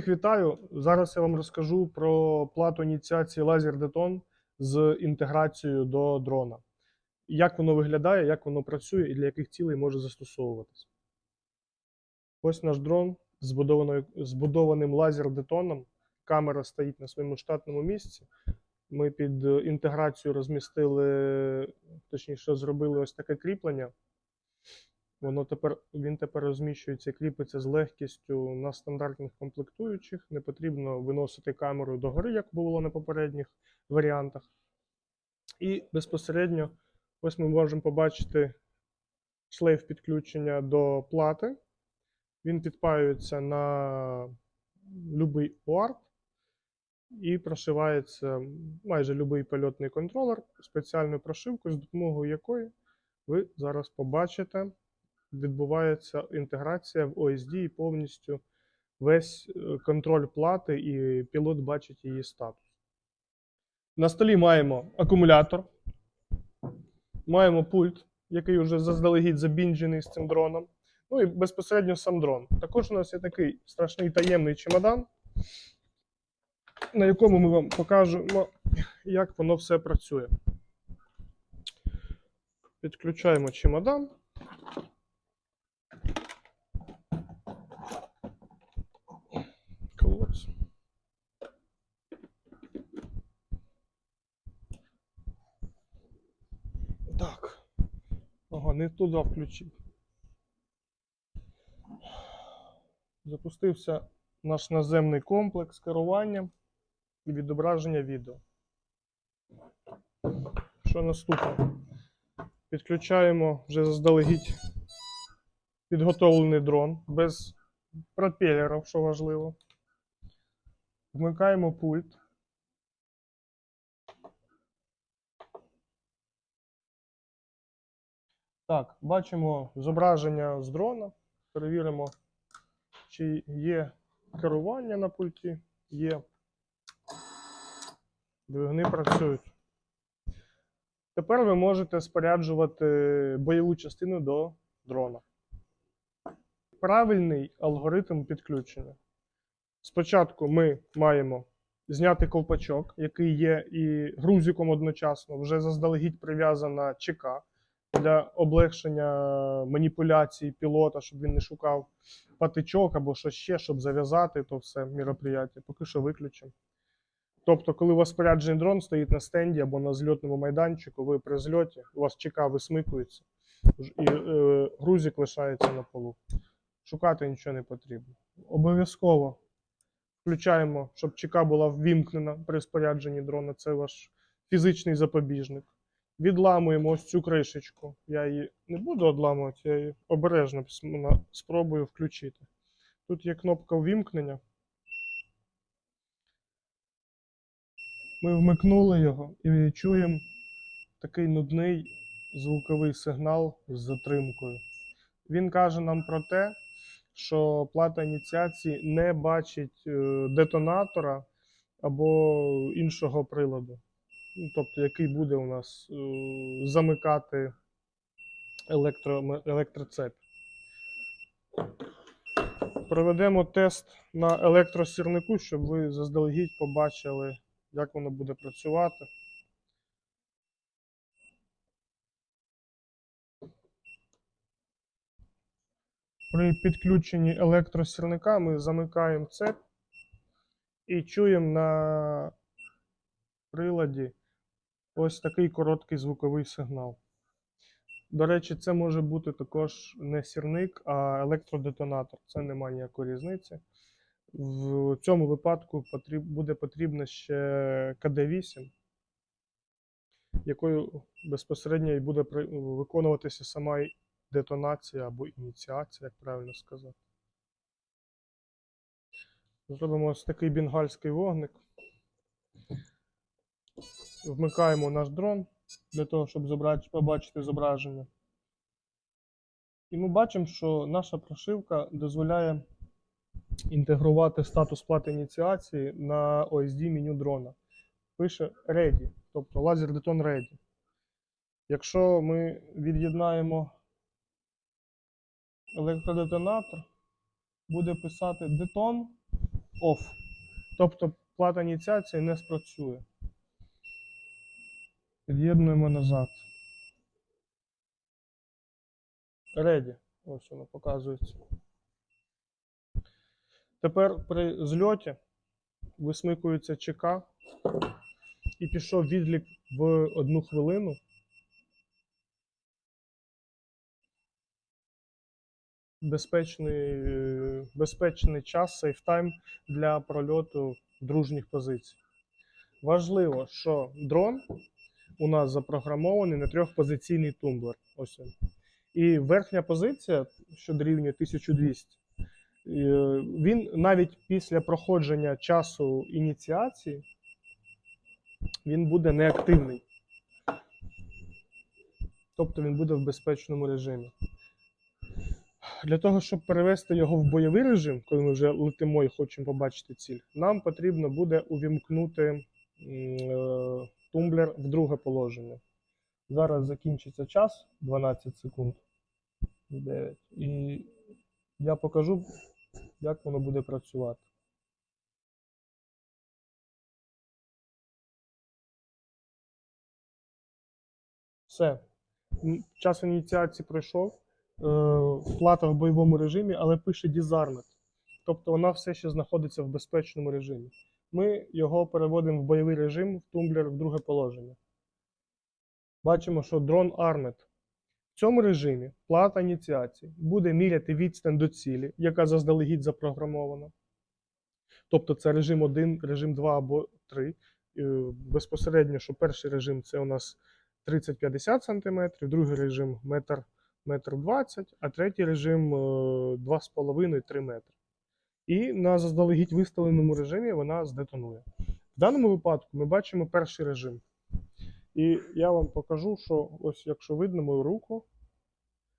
Всіх вітаю. Зараз я вам розкажу про плату ініціації Laser Deton з інтеграцією до дрона. Як воно виглядає, як воно працює і для яких цілей може застосовуватися. Ось наш дрон з збудованим лазер-детоном. Камера стоїть на своєму штатному місці. Ми під е, інтеграцію розмістили, точніше, зробили ось таке кріплення. Воно тепер, він тепер розміщується і кріпиться з легкістю на стандартних комплектуючих. Не потрібно виносити камеру догори, як було на попередніх варіантах. І безпосередньо ось ми можемо побачити шлейф підключення до плати. Він підпаюється на будь-який UART і прошивається майже будь-який польотний контролер спеціальною прошивкою, з допомогою якої ви зараз побачите відбувається інтеграція в OSD і повністю весь е, контроль плати, і пілот бачить її статус. На столі маємо акумулятор, маємо пульт, який вже заздалегідь забінджений з цим дроном. Ну і безпосередньо сам дрон. Також у нас є такий страшний таємний чемодан, на якому ми вам покажемо, як воно все працює. Підключаємо чемодан. Клоц. Так. Ага, не туди включив. Запустився наш наземний комплекс керування і відображення відео. Що наступне? Підключаємо вже заздалегідь підготовлений дрон без пропелерів, що важливо. Вмикаємо пульт. Так, бачимо зображення з дрона. Перевіримо, чи є керування на пульті. Є. Двигуни працюють. Тепер ви можете споряджувати бойову частину до дрона. Правильний алгоритм підключення. Спочатку ми маємо зняти ковпачок, який є і грузиком одночасно, вже заздалегідь прив'язана ЧК для облегшення маніпуляцій пілота, щоб він не шукав патичок або щось ще, щоб зав'язати то все мероприятие. Поки що виключимо. Тобто, коли у вас споряджений дрон стоїть на стенді або на зльотному майданчику, ви при зльоті, у вас ЧК висмикується, і е, грузик лишається на полу. Шукати нічого не потрібно. Обов'язково включаємо, щоб ЧК була ввімкнена при спорядженні дрона. Це ваш фізичний запобіжник. Відламуємо ось цю кришечку. Я її не буду одламувати, я її обережно спробую включити. Тут є кнопка ввімкнення. Ми вмикнули його і чуємо такий нудний звуковий сигнал з затримкою. Він каже нам про те, що плата ініціації не бачить е, детонатора або іншого приладу, тобто який буде у нас е, замикати електро, електроцепь. Проведемо тест на електросірнику, щоб ви заздалегідь побачили, як воно буде працювати. При підключенні електросірника ми замикаємо цеп і чуємо на приладі ось такий короткий звуковий сигнал. До речі, це може бути також не сірник, а електродетонатор. Це немає ніякої різниці. В цьому випадку буде потрібна ще КД-8, якою безпосередньо і буде виконуватися сама детонація або ініціація, як правильно сказати. Зробимо ось такий бенгальський вогник. Вмикаємо наш дрон для того, щоб побачити зображення. І ми бачимо, що наша прошивка дозволяє інтегрувати статус плати ініціації на OSD меню дрона. Пише Ready, тобто лазер детон Ready. Якщо ми від'єднаємо електродетонатор, буде писати детон off. Тобто плата ініціації не спрацює. Під'єднуємо назад. Ready. Ось воно показується. Тепер при зльоті висмикується ЧК і пішов відлік в одну хвилину. Безпечний, безпечний час, сейфтайм для прольоту дружніх позицій. Важливо, що дрон у нас запрограмований на трьохпозиційний тумблер. Ось він. І верхня позиція, що дорівнює 1200, е, він навіть після проходження часу ініціації він буде неактивний. Тобто він буде в безпечному режимі. Для того, щоб перевести його в бойовий режим, коли ми вже летимо і хочемо побачити ціль, нам потрібно буде увімкнути е, тумблер в друге положення. Зараз закінчиться час 12 секунд. 9. І я покажу, як воно буде працювати. Все. Час ініціації пройшов. Е, Плата в бойовому режимі, але пише Disarmed. Тобто вона все ще знаходиться в безпечному режимі. Ми його переводимо в бойовий режим в тумблер в друге положення. Бачимо, що дрон Armed. В цьому режимі плата ініціації буде міряти відстань до цілі, яка заздалегідь запрограмована. Тобто це режим 1, режим 2 або 3. Е, Безпосередньо, що перший режим це у нас 30-50 см, другий режим 1 метр 20 а третій режим е, 2,5-3 метри. І на заздалегідь виставленому режимі вона здетонує. В даному випадку ми бачимо перший режим. І я вам покажу, що ось якщо видно мою руку,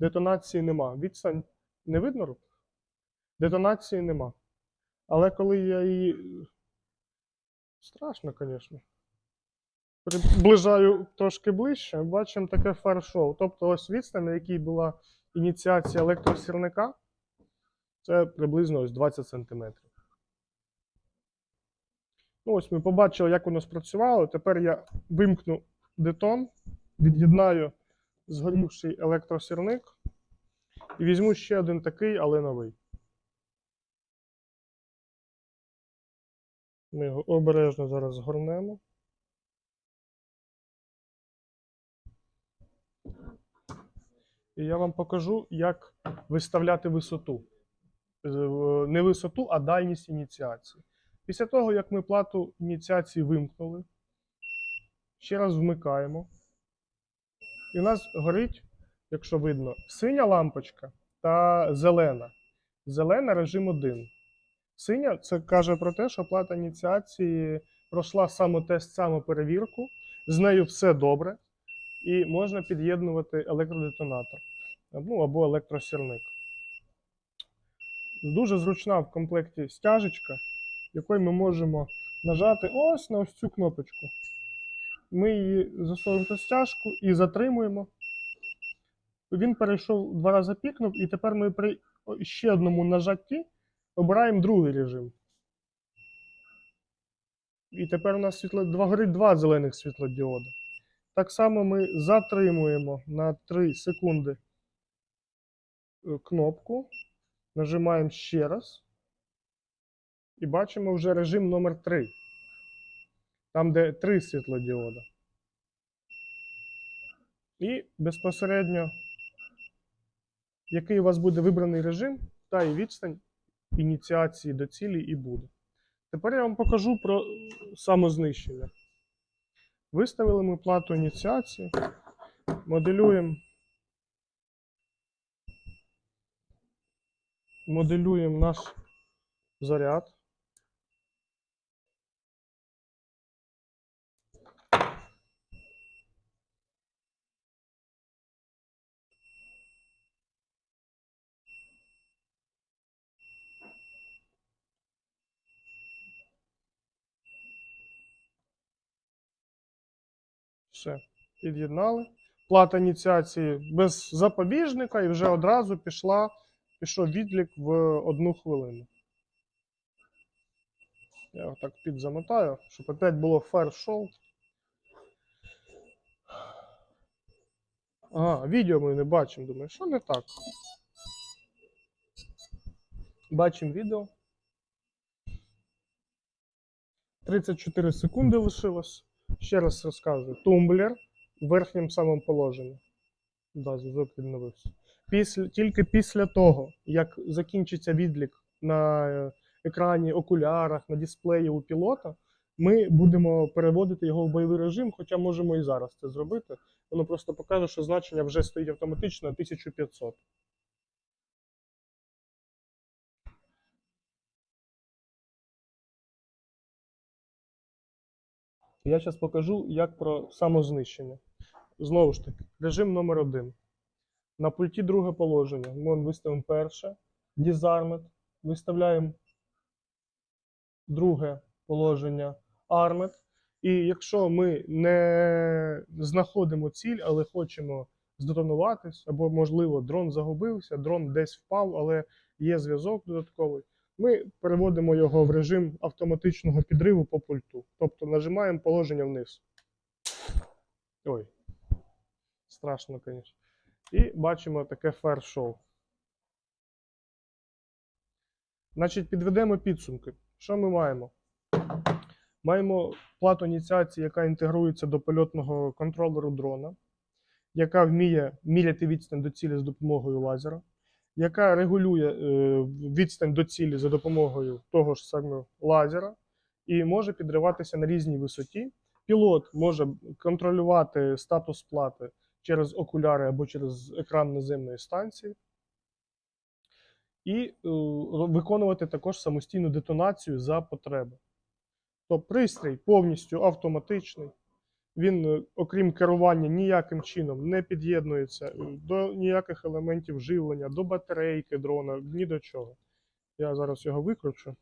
детонації нема. Відстань не видно руку? Детонації нема. Але коли я її. Страшно, звісно. Приближаю трошки ближче, бачимо таке фаер-шоу. Тобто ось відстань, на якій була ініціація електросірника, це приблизно ось 20 см. Ну, ось ми побачили, як воно спрацювало. Тепер я вимкну детон, від'єднаю згорівший електросірник і візьму ще один такий, але новий. Ми його обережно зараз згорнемо. І я вам покажу, як виставляти висоту. Е, Не висоту, а дальність ініціації. Після того, як ми плату ініціації вимкнули, ще раз вмикаємо. І у нас горить, якщо видно, синя лампочка та зелена. Зелена режим 1. Синя це каже про те, що плата ініціації пройшла самотест, самоперевірку, з нею все добре, і можна під'єднувати електродетонатор ну, або електросірник. Дуже зручна в комплекті стяжечка, якою ми можемо нажати ось на ось цю кнопочку. Ми її засовуємо в стяжку і затримуємо. Він перейшов два рази пікнув, і тепер ми при ще одному нажатті обираємо другий режим. І тепер у нас світло, два, горить два зелених світлодіода. Так само ми затримуємо на 3 секунди е, кнопку, нажимаємо ще раз. І бачимо вже режим номер 3 Там, де 3 світлодіода. І безпосередньо, який у вас буде вибраний режим, та і відстань ініціації до цілі і буде. Тепер я вам покажу про самознищення. Виставили ми плату ініціації, моделюємо. Моделюємо наш заряд. Все, під'єднали. Плата ініціації без запобіжника і вже одразу пішла, пішов відлік в одну хвилину. Я його так підзамотаю, щоб опять було фер шоу. А, відео ми не бачимо. Думаю, що не так? Бачимо відео. 34 секунди лишилось. Ще раз розказую. Тумблер в верхньому самому положенні. Да, зв'язок відновився. Після, тільки після того, як закінчиться відлік на е, екрані, окулярах, на дисплеї у пілота, ми будемо переводити його в бойовий режим, хоча можемо і зараз це зробити. Воно просто покаже, що значення вже стоїть автоматично на 1500. Я зараз покажу, як про самознищення. Знову ж таки, режим номер один. На пульті друге положення. Ми виставимо перше. Disarmed. Виставляємо друге положення Armed. І якщо ми не знаходимо ціль, але хочемо здетонуватись, або, можливо, дрон загубився, дрон десь впав, але є зв'язок додатковий, ми переводимо його в режим автоматичного підриву по пульту. Тобто нажимаємо положення вниз. Ой, страшно, звісно. І бачимо таке фер-шоу. Значить, підведемо підсумки. Що ми маємо? Маємо плату ініціації, яка інтегрується до польотного контролеру дрона, яка вміє міряти відстань до цілі з допомогою лазера, яка регулює е, відстань до цілі за допомогою того ж самого лазера і може підриватися на різній висоті. Пілот може контролювати статус плати через окуляри або через екран наземної станції. І е, виконувати також самостійну детонацію за потреби. Тобто пристрій повністю автоматичний. Він, е, окрім керування, ніяким чином не під'єднується е, до ніяких елементів живлення, до батарейки дрона, ні до чого. Я зараз його викручу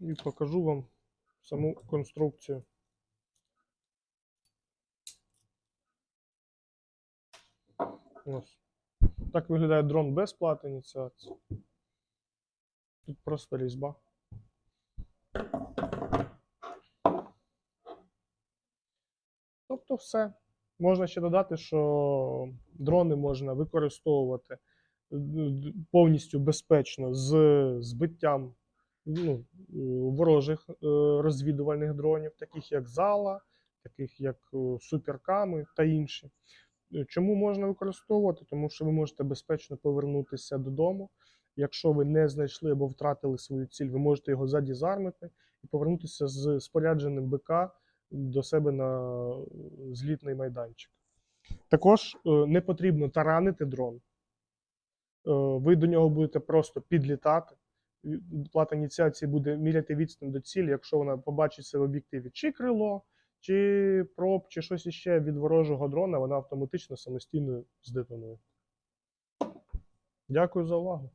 і покажу вам саму конструкцію. Ось. Так виглядає дрон без плати ініціації. Тут просто різьба. Тобто все. Можна ще додати, що дрони можна використовувати повністю безпечно з збиттям ну, ворожих е, розвідувальних дронів, таких як Зала, таких як е, Суперками та інші. Е, Чому можна використовувати? Тому що ви можете безпечно повернутися додому. Якщо ви не знайшли або втратили свою ціль, ви можете його задізармити і повернутися з спорядженим БК до себе на злітний майданчик. Також е, не потрібно таранити дрон. Е, Ви до нього будете просто підлітати. Плата ініціації буде міряти відстань до цілі, якщо вона побачить це в об'єктиві чи крило, чи проб, чи щось іще від ворожого дрона, вона автоматично самостійно здетонує. Дякую за увагу.